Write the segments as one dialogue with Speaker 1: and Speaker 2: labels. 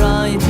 Speaker 1: right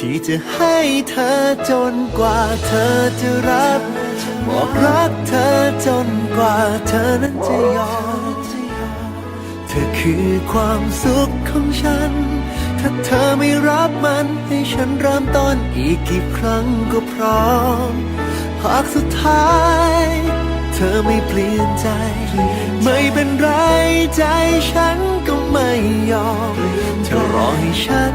Speaker 2: ที่จะให้เธอจนกว่าเธอจะรับบอกรักเธอจนกว่าเธอนั้นจะยอม เธอคือความสุขของฉัน ถ้าเธอไม่รับมันให้ฉันเริ่มต้นอีกกี่ครั้งก็พร้อมหากสุดท้ายเธอไม่เปลี่ยนใจ ไม่เป็นไรใจฉันก็ไม่ยอมเธอรอให้ฉัน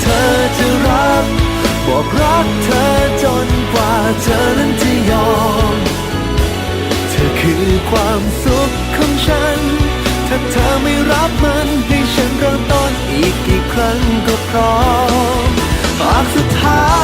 Speaker 2: เธอจะรับบอกรักเธอจนกว่าเธอนั้นจะยอม เธอคือความสุขของฉัน ถ้าเธอไม่รับมันให้ฉันเริ่มต้นอีกกี่ครั้งก็พร้อมหากสุดท้าย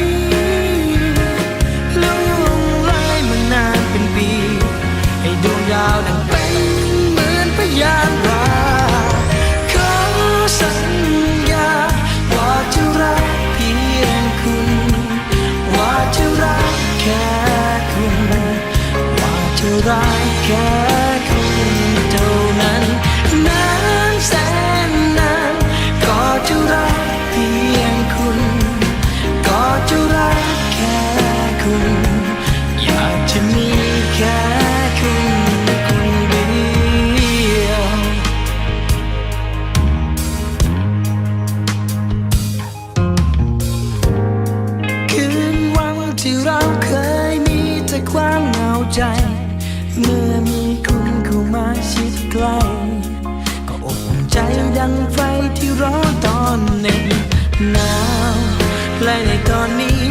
Speaker 1: และในตอนนี้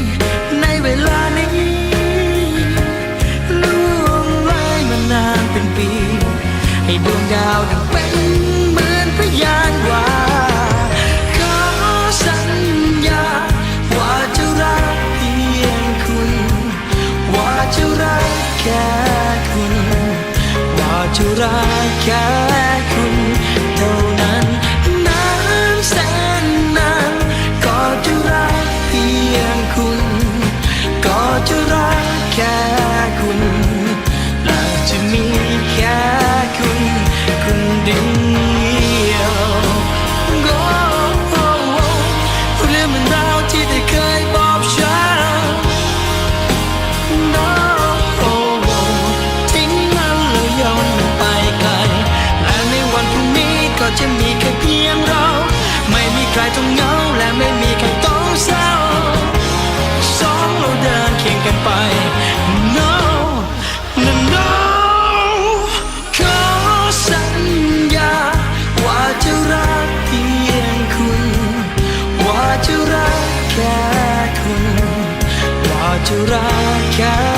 Speaker 1: ในเวลานี้ล่วงเลยมานานเป็นปี ให้ดวงดาวดังเป็นเหมือนพยานว่าขอสัญญา ว่าจะรักเพียงคุณ ว่าจะรักแค่คุณ ว่าจะรักแค่คุณ จะรักแค่